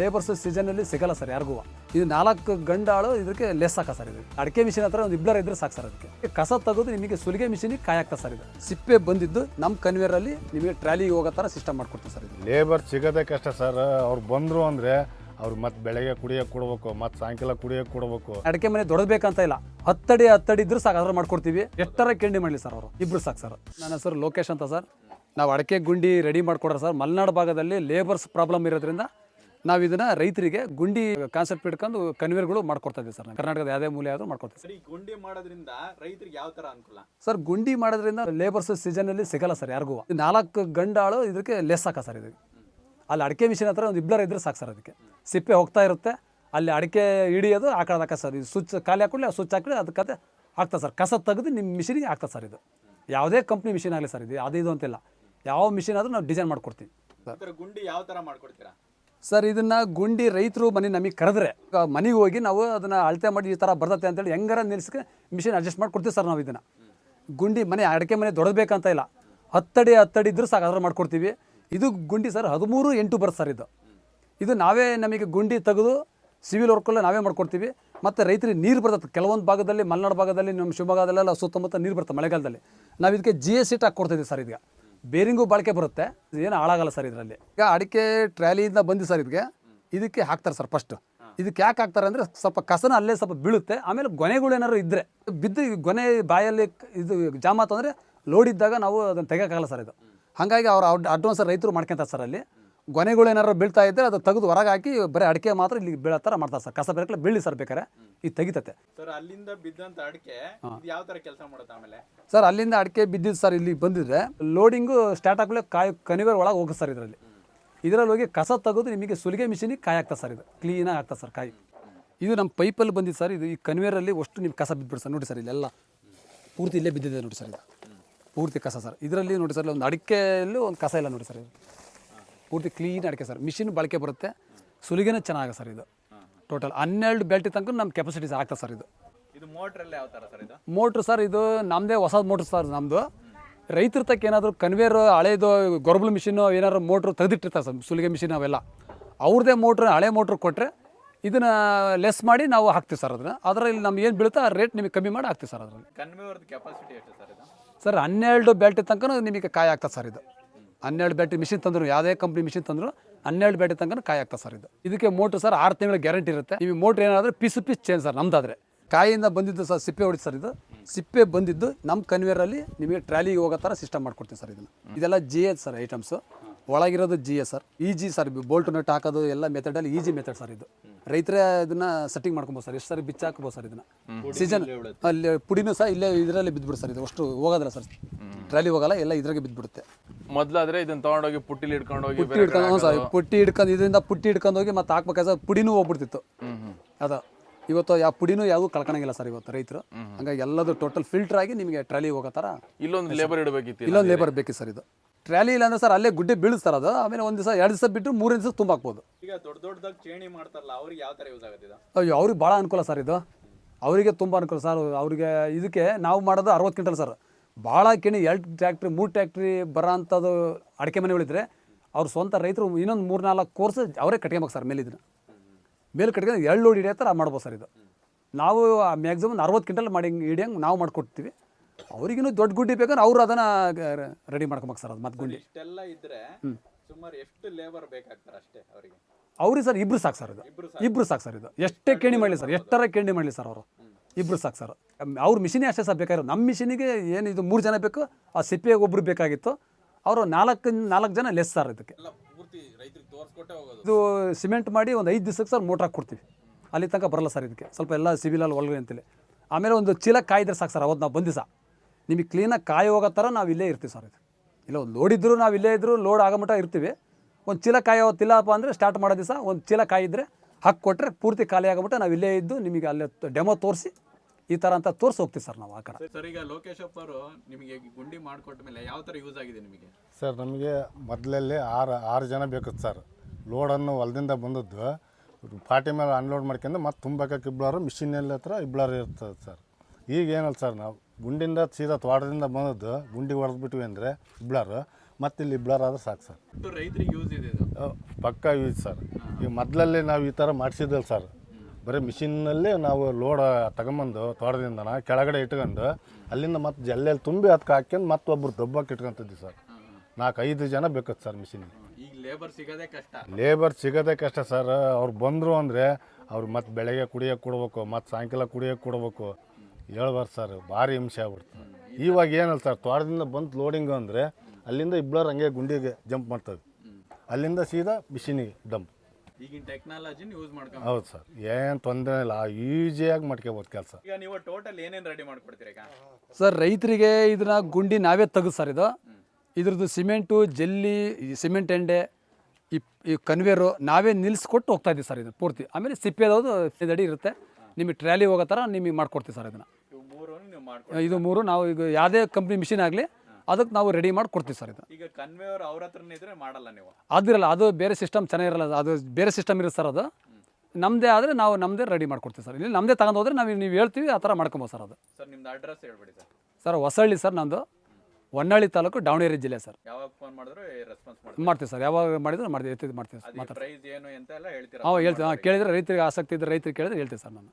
Labours ಸೀಸನಲ್ಲಿ ಸಿಗಲ್ಲ sir ಯಾರಿಗೂ. ಇದು ನಾಲ್ಕು ಗಂಡಾಳು ಇದಕ್ಕೆ ಲೆಸ್ ಹಾಕ ಸರ್ ಇದು. ಅಡಿಕೆ ಮಿಷಿನ್ ಹತ್ರ ಒಂದು ಇಬ್ಬರ ಇದ್ರೆ ಸಾಕು ಸರ್ ಅದಕ್ಕೆ ಕಸ ತೆಗೆದು ನಿಮಗೆ ಸುಲಿಗೆ ಮಿಷಿನಿಗೆ ಕಾಯಿ ಹಾಕ್ತಾ ಸರ್ ಇದು. ಸಿಪ್ಪೆ ಬಂದಿದ್ದು ನಮ್ಮ ಕನ್ವೇರಲ್ಲಿ ನಿಮಗೆ ಟ್ರಾಲಿಗೆ ಹೋಗೋ ಥರ ಸಿಸ್ಟಮ್ ಮಾಡ್ಕೊಡ್ತೀವಿ ಸರ್ ಇದು. ಲೇಬರ್ ಸಿಗೋದೇ ಕಷ್ಟ ಸರ್ ಅವ್ರು ಬಂದರು ಅಂದರೆ ಅವ್ರು ಮತ್ತೆ ಬೆಳಗ್ಗೆ ಕುಡಿಯೋಕೆ ಕೊಡಬೇಕು ಮತ್ತೆ ಸಾಯಂಕಾಲ ಕುಡಿಯೋಕೆ ಕೊಡಬೇಕು. ಅಡಿಕೆ ಮನೆ ದೊಡ್ಡಬೇಕಂತ ಇಲ್ಲ. ಹತ್ತಡಿ ಹತ್ತಡಿ ಇದ್ರೂ ಸಾಕು ಅದ್ರ ಮಾಡ್ಕೊಡ್ತೀವಿ. ಎಷ್ಟರ ಕೆಂಡಿ ಮಾಡಲಿ ಸರ್ ಅವರು. ಇಬ್ರು ಸಾಕು ಸರ್ ನನ್ನ ಹೆಸರು ಲೋಕೇಶ್ ಅಂತ ಸರ್ ನಾವು ಅಡಿಕೆ ಗುಂಡಿ ರೆಡಿ ಮಾಡಿಕೊಡ್ರೆ ಸರ್ ಮಲೆನಾಡು ಭಾಗದಲ್ಲಿ ಲೇಬರ್ಸ್ ಪ್ರಾಬ್ಲಮ್ ಇರೋದ್ರಿಂದ ನಾವು ಇದನ್ನ ರೈತರಿಗೆ ಗುಂಡಿ ಕಾನ್ಸೆಪ್ಟ್ ಇಟ್ಕೊಂಡು ಕನ್ವೇರ್ಗಳು ಮಾಡ್ಕೊಡ್ತಾ ಇದ್ದೀವಿ ಸರ್. ಕರ್ನಾಟಕದ ಯಾವುದೇ ಮೂಲೆ ಆದರೂ ಮಾಡ್ಕೊಡ್ತೀವಿ ಸರ್. ಗುಂಡಿ ಮಾಡೋದ್ರಿಂದ ರೈತರಿಗೆ ಯಾವ ತರ ಅನುಕೂಲ? ಸರ್ ಗುಂಡಿ ಮಾಡೋದ್ರಿಂದ ಲೇಬರ್ಸ್ ಸೀಸನಲ್ಲಿ ಸಿಗಲ್ಲ ಸರ್ ಯಾರಿಗೂ. ನಾಲ್ಕು ಗಂಡಾಳು ಇದಕ್ಕೆ ಲೆಸ್ ಹಾಕ ಸರ್ ಇದಕ್ಕೆ. ಅಲ್ಲಿ ಅಡಿಕೆ ಮಿಷಿನ್ ಹತ್ರ ಒಂದು ಇಬ್ಬರ ಇದ್ರೆ ಸಾಕು ಸರ್ ಅದಕ್ಕೆ. ಸಿಪ್ಪೆ ಹೋಗ್ತಾ ಇರುತ್ತೆ ಅಲ್ಲಿ ಅಡಿಕೆ ಹಿಡಿಯೋದು ಹಾಕೋದು ಹಾಕ ಸರ್. ಇದು ಸ್ವಿಚ್ ಖಾಲಿ ಹಾಕೊಳ್ಳಿ ಆ ಸ್ವಿಚ್ ಹಾಕಿ ಅದಕ್ಕೆ ಆಗ್ತದೆ ಸರ್. ಕಸ ತೆಗೆದು ನಿಮ್ಮ ಮಿಷಿನಿಗೆ ಆಗ್ತದೆ ಸರ್ ಇದು. ಯಾವುದೇ ಕಂಪ್ನಿ ಮಿಷಿನ್ ಆಗಲಿ ಸರ್ ಇದು ಅದು ಇದು ಅಂತಿಲ್ಲ. ಯಾವ ಮಿಷಿನ್ ಆದರೂ ನಾವು ಡಿಸೈನ್ ಮಾಡ್ಕೊಡ್ತೀವಿ. ಗುಂಡಿ ಯಾವ ಥರ ಮಾಡ್ಕೊಡ್ತೀರಾ? ಸರ್, ಇದನ್ನ ಗುಂಡಿ ರೈತರು ಮನೆ ನಮಗೆ ಕರೆದ್ರೆ ಮನೆಗೆ ಹೋಗಿ ನಾವು ಅದನ್ನ ಅಳತೆ ಮಾಡಿ ಈ ಥರ ಬರ್ತತೆ ಅಂತೇಳಿ ಹೆಂಗಾರ ನಿಲ್ಸಕ್ಕೆ ಮಿಷಿನ್ ಅಡ್ಜಸ್ಟ್ ಮಾಡಿ ಕೊಡ್ತೀವಿ ಸರ್ ನಾವು ಇದನ್ನ. ಗುಂಡಿ ಮನೆ, ಅಡಿಕೆ ಮನೆ ದೊಡ್ಡಬೇಕಂತ ಇಲ್ಲ. ಹತ್ತಡಿ ಹತ್ತಡಿ ಇದ್ರೂ ಸಾಕು ಅದ್ರ ಮಾಡ್ಕೊಡ್ತೀವಿ. ಇದು ಗುಂಡಿ ಸರ್, ಹದಿಮೂರು ಎಂಟು ಬರುತ್ತೆ ಸರ್ ಇದು. ಇದು ನಾವೇ ನಮಗೆ ಗುಂಡಿ ತೆಗೆದು ಸಿವಿಲ್ ವರ್ಕಲ್ಲೇ ನಾವೇ ಮಾಡ್ಕೊಡ್ತೀವಿ. ಮತ್ತು ರೈತರಿಗೆ ನೀರು ಬರ್ತದೆ. ಕೆಲವೊಂದು ಭಾಗದಲ್ಲಿ, ಮಲೆನಾಡು ಭಾಗದಲ್ಲಿ, ನಮ್ಮ ಶಿವಮೊಗ್ಗದಲ್ಲೆಲ್ಲ ಸುತ್ತಮುತ್ತ ನೀರು ಬರ್ತದೆ ಮಳೆಗಾಲದಲ್ಲಿ. ನಾವು ಇದಕ್ಕೆ ಜಿ ಎಸ್ ಸಿಟ್ ಹಾಕಿ ಕೊಡ್ತಿದ್ದೀವಿ ಸರ್ ಇದಕ್ಕೆ ಬೇರಿಂಗು ಬಾಳಿಕೆ ಬರುತ್ತೆ. ಏನು ಹಾಳಾಗಲ್ಲ ಸರ್ ಇದರಲ್ಲಿ. ಈಗ ಅಡಿಕೆ ಟ್ರ್ಯಾಲಿಯಿಂದ ಬಂದು ಸರ್ ಇದಕ್ಕೆ ಇದಕ್ಕೆ ಹಾಕ್ತಾರೆ ಸರ್ ಫಸ್ಟ್ ಇದಕ್ಕೆ ಯಾಕೆ ಹಾಕ್ತಾರೆ ಅಂದರೆ ಸ್ವಲ್ಪ ಕಸನ ಅಲ್ಲೇ ಸ್ವಲ್ಪ ಬೀಳುತ್ತೆ. ಆಮೇಲೆ ಗೊನೆಗಳು ಏನಾದ್ರು ಇದ್ದರೆ ಬಿದ್ದು ಈ ಗೊನೆ ಬಾಯಲ್ಲಿ ಇದು ಜಾಮಾತು ಅಂದರೆ ಲೋಡ್ ಇದ್ದಾಗ ನಾವು ಅದನ್ನು ತೆಗೋಕ್ಕಾಗಲ್ಲ ಸರ್ ಇದು. ಹಾಗಾಗಿ ಅವ್ರು ಅಡ್ವಾನ್ಸ್ ರೈತರು ಮಾಡ್ಕೊಂತಾರೆ ಸರ್ ಅಲ್ಲಿ. ಗೊನೆಗಳು ಏನಾರು ಬೀಳ್ತಾ ಇದ್ದರೆ ಅದು ತೆಗೆದು ಹೊರಗೆ ಹಾಕಿ ಬರೀ ಅಡಿಕೆ ಮಾತ್ರ ಇಲ್ಲಿ ಬೀಳೋ ಥರ ಮಾಡ್ತಾರೆ ಸರ್. ಕಸ ಬೇರೆ ಬೀಳಿ ಸರ್ ಬೇಕಾರೆ ಇದು ತೆಗಿತತೆ. ಸರ್ ಅಲ್ಲಿಂದ ಬಿದ್ದಂತ ಅಡಿಕೆ ಯಾವ ತರ ಕೆಲಸ ಮಾಡುತ್ತೆ ಆಮೇಲೆ? ಸರ್ ಅಲ್ಲಿಂದ ಅಡಿಕೆ ಬಿದ್ದಿದ್ದು ಸರ್ ಇಲ್ಲಿ ಬಂದಿದ್ರೆ ಲೋಡಿಂಗು ಸ್ಟಾರ್ಟ್ ಆಗಲೇ ಕಾಯಿ ಕನಿವೇರ್ ಒಳಗೆ ಹೋಗುತ್ತೆ ಸರ್ ಇದರಲ್ಲಿ. ಇದರಲ್ಲಿ ಹೋಗಿ ಕಸ ತೆಗೆದು ನಿಮಗೆ ಸುಲಿಗೆ ಮಿಷಿನಿಗೆ ಕಾಯಿ ಆಗ್ತದೆ ಸರ್ ಇದು. ಕ್ಲೀನಾಗಿ ಆಗ್ತದೆ ಸರ್ ಕಾಯಿ. ಇದು ನಮ್ಮ ಪೈಪಲ್ಲಿ ಬಂದಿದ್ದು ಸರ್ ಇದು ಈ ಕನ್ವೇರಲ್ಲಿ ಅಷ್ಟು ನಿಮ್ಗೆ ಕಸ ಬಿದ್ದುಬಿಡಿ ಸರ್. ನೋಡಿ ಸರ್ ಇಲ್ಲೆಲ್ಲ. ಪೂರ್ತಿ ಇಲ್ಲೇ ಬಿದ್ದಿದೆ ನೋಡಿ ಸರ್ ಇದು. ಪೂರ್ತಿ ಕಸ ಸರ್. ಇದರಲ್ಲಿ ನೋಡಿ ಸರ್ ಒಂದು ಅಡಿಕೆಯಲ್ಲೂ ಒಂದು ಕಸ ಇಲ್ಲ ನೋಡಿ ಸರ್ ಇದು. ಪೂರ್ತಿ ಕ್ಲೀನ್ ಅಡಿಕೆ ಸರ್. ಮಿಷಿನ್ ಬಳಕೆ ಬರುತ್ತೆ. ಸುಲಿಗೆನೇ ಚೆನ್ನಾಗ ಸರ್ ಇದು. ಟೋಟಲ್ ಹನ್ನೆರಡು ಬೆಲ್ಟ್ ತನಕ ನಮ್ಮ ಕೆಪಾಸಿಟಿ ಸರ್ ಆಗ್ತದೆ ಸರ್ ಇದು. ಯಾವ ಥರ ಸರ್ ಇದು? ಮೋಟ್ರ್ ಸರ್ ಇದು ನಮ್ಮದೇ ಹೊಸ ಮೋಟ್ರ್ ಸರ್ ನಮ್ಮದು ರೈತರ ತಕ್ಕ ಏನಾದರೂ ಕನ್ವೇರ್ ಹಳೇದು ಗೊರಬಲ್ ಮಿಷಿನು ಏನಾದ್ರು ಮೋಟ್ರ್ ತೆಗೆದಿಟ್ಟಿರ್ತಾರೆ ಸರ್ ಸುಲಿಗೆ ಮಿಷಿನ್ ಅವೆಲ್ಲ. ಅವ್ರದ್ದೇ ಮೋಟ್ರ್ ಹಳೆ ಮೋಟ್ರ್ ಕೊಟ್ಟರೆ ಇದನ್ನ ಲೆಸ್ ಮಾಡಿ ನಾವು ಹಾಕ್ತೀವಿ ಸರ್ ಅದನ್ನು. ಅದರಲ್ಲಿ ನಮ್ಗೆ ಏನು ಬೀಳುತ್ತೆ ಆ ರೇಟ್ ನಿಮಗೆ ಕಮ್ಮಿ ಮಾಡಿ ಹಾಕ್ತೀವಿ ಸರ್ ಅದರಲ್ಲಿ. ಕೆಪಾಸಿಟಿ ಎಷ್ಟು ಸರ್ ಇದು? ಸರ್ ಹನ್ನೆರಡು ಬೆಲ್ಟ್ ತನಕ ನಿಮಗೆ ಕಾಯಿ ಆಗ್ತದೆ ಸರ್ ಇದು. ಹನ್ನೆರಡು ಬ್ಯಾಟ್ರಿ ಮಿಷಿನ್ ತಂದರು ಯಾವುದೇ ಕಂಪ್ನಿ ಮಿಷಿನ್ ತಂದರು ಹನ್ನೆರಡು ಬ್ಯಾಟ್ರಿ ತನಕ ಕಾಯಿ ಆಗ್ತದೆ ಸರ್ ಇದು. ಇದಕ್ಕೆ ಮೋಟ್ರ್ ಸರ್ ಆರು ತಿಂಗಳ ಗ್ಯಾರಂಟಿ ಇರುತ್ತೆ. ನಿಮಗೆ ಮೋಟ್ರ್ ಏನಾದರೂ ಪಿಸು ಪಿಸ್ ಚೇಂಜ್ ಸರ್ ನಮ್ದಾದ್ರೆ. ಕಾಯಿಯಿಂದ ಬಂದಿದ್ದು ಸರ್ ಸಿಪ್ಪೆ ಹೊಡಿತು ಸರ್ ಇದು. ಸಿಪ್ಪೆ ಬಂದಿದ್ದು ನಮ್ಮ ಕನ್ವೇರಲ್ಲಿ ನಿಮಗೆ ಟ್ರಾಲಿಗೆ ಹೋಗೋ ಥರ ಸಿಸ್ಟಮ್ ಮಾಡ್ಕೊಡ್ತೀವಿ ಸರ್ ಇದನ್ನು. ಇದೆಲ್ಲ G S sir items ಒಳಗಿರೋದು G S sir easy sir bolt nut ಹಾಕೋದು ಎಲ್ಲ ಮೆಥಡಲ್ಲಿ ಈಜಿ ಮೆಥಡ್ ಸರ್ ಇದು. ರೈತರೇ ಇದನ್ನ ಸೆಟ್ಟಿಂಗ್ ಮಾಡ್ಕೊಬೋದು ಸರ್ ಎಷ್ಟು ಸರಿ ಬಿಚ್ಚ ಹಾಕ್ಬೋದು ಸರ್ ಇದನ್ನ. ಸೀಸನ್ ಅಲ್ಲಿ ಪುಡಿನೂ ಸಹ ಇಲ್ಲೇ ಇದರಲ್ಲಿ ಬಿದ್ದುಬಿಡು ಸರ್ ಇದು. ಅಷ್ಟು ಹೋಗೋದಿಲ್ಲ ಸರ್ ಟ್ರಾಲಿ ಹೋಗಲ್ಲ ಎಲ್ಲ ಇದ್ರಾಗೆ ಬಿದ್ದುಬಿಡುತ್ತೆ ಮೊದ್ಲಾದ್ರೆ ಇದನ್ನ ತಗೊಂಡೋಗಿ ಪುಟ್ಟಿಲಿ ಇಟ್ಕೊಂಡು ಹೋಗಿ ಪುಟ್ಟಿ ಹಿಡ್ಕೊಂಡು ಹ್ಞೂ ಸರ್ ಪುಟ್ಟಿ ಹಿಡ್ಕೊಂಡು ಇದರಿಂದ ಪುಟ್ಟಿ ಹಿಡ್ಕೊಂಡು ಹೋಗಿ ಮತ್ತೆ ಹಾಕ್ಬೇಕಾದ್ರೆ ಪುಡಿನೂ ಹೋಗ್ಬಿಡ್ತಿತ್ತು. ಅದ. ಇವತ್ತು ಯಾವ ಪುಡಿನೂ ಯಾವುದು ಕಳ್ಕೊಳಂಗಿಲ್ಲ ಸರ್ ಇವತ್ತು ರೈತರು. ಹಂಗಾಗಿ ಎಲ್ಲದು ಟೋಟಲ್ ಫಿಲ್ಟರ್ ಆಗಿ ನಿಮಗೆ ಟ್ರಾಲಿ ಹೋಗೋ ಥರ ಇಲ್ಲೊಂದು ಲೇಬರ್ ಇಡಬೇಕಿತ್ತು ಇಲ್ಲೊಂದು ಲೇಬರ್ ಬೇಕಿತ್ತು ಸರ್ ಇದು. ಟ್ರಾಲಿ ಇಲ್ಲ ಅಂದ್ರೆ ಸರ್ ಅಲ್ಲೇ ಗುಡ್ಡೆ ಬೀಳಿಸ್ತಾರೆ ಅದು. ಆಮೇಲೆ ಒಂದು ದಿವಸ ಎರಡು ದಿವಸ ಬಿಟ್ಟು ಮೂರನೇ ದಿವಸ ತುಂಬ ಹಾಕ್ಬೋದು ಈಗ ದೊಡ್ಡ ದೊಡ್ಡದಾಗಿ ಚೇಣಿ ಮಾಡ್ತಾರಲ್ಲ ಅವ್ರಿಗೆ ಯಾವ ತರ ಯೂಸ್ ಆಗುತ್ತೆ ಇದು ಅಯ್ಯೋ ಅವ್ರಿಗೆ ಭಾಳ ಅನುಕೂಲ ಸರ್ ಇದು. ಅವರಿಗೆ ತುಂಬಾ ಅನುಕೂಲ ಸರ್. ಅವರಿಗೆ ಇದಕ್ಕೆ ನಾವು ಮಾಡೋದು ಅರವತ್ತು ಕ್ವಿಂಟಲ್ ಸರ್. ಭಾಳ ಕೆಣಿ ಎರಡು ಟ್ಯಾಕ್ಟ್ರಿ ಮೂರು ಟ್ಯಾಕ್ಟ್ರಿ ಬರೋ ಅಂಥದ್ದು ಅಡಿಕೆ ಮನೆಗಳಿದ್ರೆ ಅವ್ರ ಸ್ವಂತ ರೈತರು ಇನ್ನೊಂದು ಮೂರು ನಾಲ್ಕು ಕೋರ್ಸ್ ಅವರೇ ಕಟ್ಕೊಬೇಕು ಸರ್ ಮೇಲೆ ಇದನ್ನ ಮೇಲೆ ಕಟ್ಕೊಂಡು ಎಳ್ಳು ಲೋಡ್ ಹಿಡಿಯೋ ಥರ ಮಾಡ್ಬೋದು ಸರ್ ಇದು. ನಾವು ಮ್ಯಾಕ್ಸಿಮಮ್ ಅರವತ್ತು ಕ್ವಿಂಟಲ್ ಮಾಡಿ ಹಿಡಿಯಂಗೆ ನಾವು ಮಾಡಿಕೊಡ್ತೀವಿ. ಅವ್ರಿಗಿನ್ನೂ ದೊಡ್ಡ ಗುಡ್ಡಿ ಬೇಕಂದ್ರೆ ಅವ್ರು ಅದನ್ನು ರೆಡಿ ಮಾಡ್ಕೊಬೇಕು ಸರ್ ಅದು ಮತ್ತೆ ಗುಂಡಿ. ಇಷ್ಟೆಲ್ಲ ಇದ್ರೆ ಸುಮಾರು ಎಷ್ಟು ಲೇಬರ್ ಬೇಕಾಗ್ತಾರೆ ಅಷ್ಟೇ ಅವರಿಗೆ? ಅವ್ರಿಗೆ ಸರ್ ಇಬ್ರು ಸಾಕು ಸರ್ ಇದು. ಇಬ್ರು ಸಾಕು. ಸರ್ ಇದು. ಎಷ್ಟೇ ಕೇಣಿ ಮಾಡಲಿ ಸರ್ ಎಷ್ಟರ ಕೇಣಿ ಮಾಡಲಿ ಸರ್ ಅವರು. ಇಬ್ರು ಸಾಕು ಸರ್. ಅವ್ರ ಮಿಷಿನೇ ಅಷ್ಟೇ ಸರ್ ಬೇಕಾಗಿರೋ ನಮ್ಮ ಮಿಷಿನಿಗೆ ಏನು ಇದು ಮೂರು ಜನ ಬೇಕು ಆ ಸಿಪ್ಪೆಗೆ ಒಬ್ಬರು ಬೇಕಾಗಿತ್ತು. ಅವರು ನಾಲ್ಕು ನಾಲ್ಕು ಜನ ಲೆಸ್ ಸರ್ ಇದಕ್ಕೆ. ಇದು ಸಿಮೆಂಟ್ ಮಾಡಿ ಒಂದು ಐದು ದಿವಸಕ್ಕೆ ಸರ್ ಮೋಟ್ರ್ ಹಾಕ್ಕೊಡ್ತೀವಿ ಅಲ್ಲಿ ತನಕ ಬರಲ್ಲ ಸರ್ ಇದಕ್ಕೆ. ಸ್ವಲ್ಪ ಎಲ್ಲ ಸಿವಿಲಲ್ಲಿ ಒಳಗೆ ಅಂತೇಳಿ. ಆಮೇಲೆ ಒಂದು ಚೀಲ ಕಾಯ್ದ್ರೆ ಸಾಕು ಸರ್ ಅವತ್ತು ನಾವು ಬಂದಿಸ ನಿಮಗೆ ಕ್ಲೀನಾಗಿ ಕಾಯಿ ಹೋಗೋ ಥರ ನಾವು ಇಲ್ಲೇ ಇರ್ತೀವಿ ಸರ್ ಇದು. ಇಲ್ಲ ಒಂದು ಲೋಡ್ ಇದ್ದರೂ ನಾವು ಇಲ್ಲೇ ಇದ್ದರೂ ಲೋಡ್ ಆಗೋ ಮಟ್ಟ ಇರ್ತೀವಿ. ಒಂದು ಚೀಲ ಕಾಯಿ ಅವತ್ತಿಲ್ಲಪ್ಪ ಅಂದರೆ ಸ್ಟಾರ್ಟ್ ಮಾಡೋ ದಿವಸ ಒಂದು ಚೀಲ ಕಾಯಿ ಇದ್ದರೆ ಹಾಕಿ ಕೊಟ್ಟರೆ ಪೂರ್ತಿ ಖಾಲಿ ಆಗಿಬಿಟ್ಟು ನಾವು ಇಲ್ಲೇ ಇದ್ದು ನಿಮಗೆ ಅಲ್ಲೇ ಡೆಮೋ ತೋರಿಸಿ ಈ ಥರ ಅಂತ ತೋರಿಸಿ ಹೋಗ್ತೀವಿ ಸರ್ ನಾವು ಆ ಕಡೆ. ಸರ್ ಈಗ ಲೋಕೇಶಪ್ಪ ಅವರು ನಿಮಗೆ ಗುಂಡಿ ಮಾಡಿಕೊಟ್ಟ ಮೇಲೆ ಯಾವ ಥರ ಯೂಸ್ ಆಗಿದೆ ನಿಮಗೆ? ಸರ್ ನಮಗೆ ಮೊದಲಲ್ಲಿ ಆರು ಆರು ಜನ ಬೇಕಿತ್ತು ಸರ್. ಲೋಡನ್ನು ಹೊಲದಿಂದ ಬಂದದ್ದು. ಪಾಟಿ ಮೇಲೆ ಅನ್ಲೋಡ್ ಮಾಡ್ಕೊಂಡು ಮತ್ತೆ ತುಂಬಕ್ಕೆ ಇಬ್ಬರು ಮಿಷಿನಲ್ಲಿ ಹತ್ರ ಇಬ್ಬಳಾರು ಇರ್ತದೆ ಸರ್. ಈಗ ಏನಲ್ಲ ಸರ್ ನಾವು ಗುಂಡಿಂದ ಸೀದಾ ತೋಟದಿಂದ ಬಂದದ್ದು ಗುಂಡಿ ಹೊಡೆದ್ಬಿಟ್ವಿ ಅಂದರೆ ಇಬ್ಳರು. ಮತ್ತೆ ಇಲ್ಲಿ ಇಬ್ಳರ್ ಆದ್ರೆ ಸಾಕು ಸರ್. ರೈತರಿಗೆ ಯೂಸ್ ಇದೆ ಇದು? ಪಕ್ಕಾ ಯೂಸ್ ಸರ್. ಈಗ ಮೊದಲಲ್ಲಿ ನಾವು ಈ ಥರ ಮಾಡಿಸಿದ್ದಲ್ಲ ಸರ್. ಬರೀ ಮಿಷಿನ್ನಲ್ಲೇ ನಾವು ಲೋಡ್ ತಗೊಂಬಂದು ತೋಟದಿಂದನ ಕೆಳಗಡೆ ಇಟ್ಕೊಂಡು ಅಲ್ಲಿಂದ ಮತ್ತೆ ಜಲ್ಲೆಲ್ಲಿ ತುಂಬಿ ಅದಕ್ಕೆ ಹಾಕ್ಯಂಡು ಮತ್ತೆ ಒಬ್ರು ದಬ್ಬಕ್ಕೆ ಇಟ್ಕೊಂತಿದ್ವಿ ಸರ್. ನಾಲ್ಕು ಐದು ಜನ ಬೇಕತ್ತು ಸರ್ ಮಿಷಿನ್ ಈಗ ಲೇಬರ್ ಸಿಗೋದೇ ಕಷ್ಟ. ಲೇಬರ್ ಸಿಗೋದೇ ಕಷ್ಟ ಸರ್. ಅವ್ರು ಬಂದರು ಅಂದರೆ ಅವ್ರು ಮತ್ತೆ ಬೆಳಗ್ಗೆ ಕುಡಿಯೋಕೆ ಕೊಡ್ಬೇಕು ಮತ್ತು ಸಾಯಂಕಾಲ ಕುಡಿಯೋಕೆ ಕೊಡ್ಬೇಕು. ಹೇಳ್ಬಾರ್ದು ಸರ್ ಭಾರಿ ಹಿಂಸೆ ಆಗ್ಬಿಡ್ತು ಇವಾಗ ಏನಲ್ಲ ಸರ್ ತೋಟದಿಂದ ಬಂದು ಲೋಡಿಂಗ್ ಅಂದರೆ ಅಲ್ಲಿಂದ ಇಬ್ಬರು ಹಂಗೆ ಗುಂಡಿಗೆ ಜಂಪ್ ಮಾಡ್ತದೆ ಅಲ್ಲಿಂದ ಸೀದಾ ಮಿಷಿನಿಗೆ ಡಂಪ್ ಈಗಿನ ಟೆಕ್ನಾಲಜಿನ ಯೂಸ್ ಮಾಡ್ಕೊಂಡು ಹೌದು ಸರ್ ಏನು ತೊಂದರೆ ಇಲ್ಲ ಈಸಿಯಾಗಿ ಮಾಡ್ಕೋಬೋದು ಕೆಲಸ. ಈಗ ನೀವು ಟೋಟಲ್ ಏನೇನು ರೆಡಿ ಮಾಡ್ಕೊಡ್ತೀರಾ ಈಗ? ಸರ್ ರೈತರಿಗೆ ಇದನ್ನ ಗುಂಡಿ ನಾವೇ ತೆಗೆದು ಸರ್ ಇದು. ಇದ್ರದ್ದು ಸಿಮೆಂಟು ಜಲ್ಲಿ ಈ ಸಿಮೆಂಟ್ ಎಂಡೆ ಈ ಈ ಕನ್ವೇರು ನಾವೇ ನಿಲ್ಲಿಸ್ಕೊಟ್ಟು ಹೋಗ್ತಾ ಇದ್ದೀವಿ ಸರ್ ಇದು ಪೂರ್ತಿ. ಆಮೇಲೆ ಸಿಪ್ಪೆದವ್ದು ಅಡಿ ಇರುತ್ತೆ. ನಿಮಗೆ ಟ್ರ್ಯಾಲಿ ಹೋಗೋ ಥರ ನಿಮಗೆ ಮಾಡಿಕೊಡ್ತೀವಿ ಸರ್ ಇದನ್ನು. ಇದು ಮೂರು ನಾವು ಈಗ ಯಾವುದೇ ಕಂಪ್ನಿ ಮಿಷಿನ್ ಆಗಲಿ ಅದಕ್ಕೆ ನಾವು ರೆಡಿ ಮಾಡಿ ಕೊಡ್ತೀವಿ ಸರ್ ಇದು ಈಗ ಕನ್ವೇಯರ್ ಅವ್ರ ಹತ್ರನೇ ಇದ್ರೆ ಮಾಡಲ್ಲ ನೀವು? ಅದಿರಲ್ಲ ಅದು ಬೇರೆ ಸಿಸ್ಟಮ್ ಚೆನ್ನಾಗಿರಲ್ಲ ಅದು ಬೇರೆ ಸಿಸ್ಟಮ್ ಇರುತ್ತೆ ಸರ್ ಅದು. ನಮ್ಮದೇ ಆದರೆ ನಾವು ನಮ್ಮದೇ ರೆಡಿ ಮಾಡ್ಕೊಡ್ತೀವಿ ಸರ್. ಇಲ್ಲಿ ನಮ್ಮದೇ ತಗೊಂಡು ಹೋದ್ರೆ ನಾವು ನೀವು ಹೇಳ್ತೀವಿ ಆ ಥರ ಮಾಡ್ಕೊಬೋದು ಸರ್ ಅದು. ಸರ್ ನಿಮ್ದು ಅಡ್ರೆಸ್ ಹೇಳ್ಬಿಡಿ ಸರ್. ಸರ್ ಹೊಸಳ್ಳಿ ಸರ್ ನಮ್ಮದು ಹೊನ್ನಾಳಿ ತಾಲೂಕು ದಾವಣಗೆರೆ ಜಿಲ್ಲೆ ಸರ್. ಯಾವಾಗ ಫೋನ್ ಮಾಡಿದ್ರು ರೆಸ್ಪಾನ್ಸ್ ಮಾಡ್ತೀವಿ ಮಾಡ್ತೀವಿ ಸರ್ ಯಾವಾಗ ಮಾಡಿದ್ರು ಮಾಡ್ತೀವಿ ಮಾಡ್ತೀವಿ ಸರ್ ಅದು ಪ್ರೈಸ್ ಏನು ಅಂತ ಎಲ್ಲ ಹೇಳ್ತೀರಾ? ಹಾಂ ಹೇಳ್ತೀವಿ. ಹಾಂ ಕೇಳಿದ್ರೆ ರೈತರಿಗೆ ಆಸಕ್ತಿ ಇದ್ದರೆ ರೈತರಿಗೆ ಕೇಳಿದ್ರೆ ಹೇಳ್ತೀವಿ ಸರ್ ನಾನು.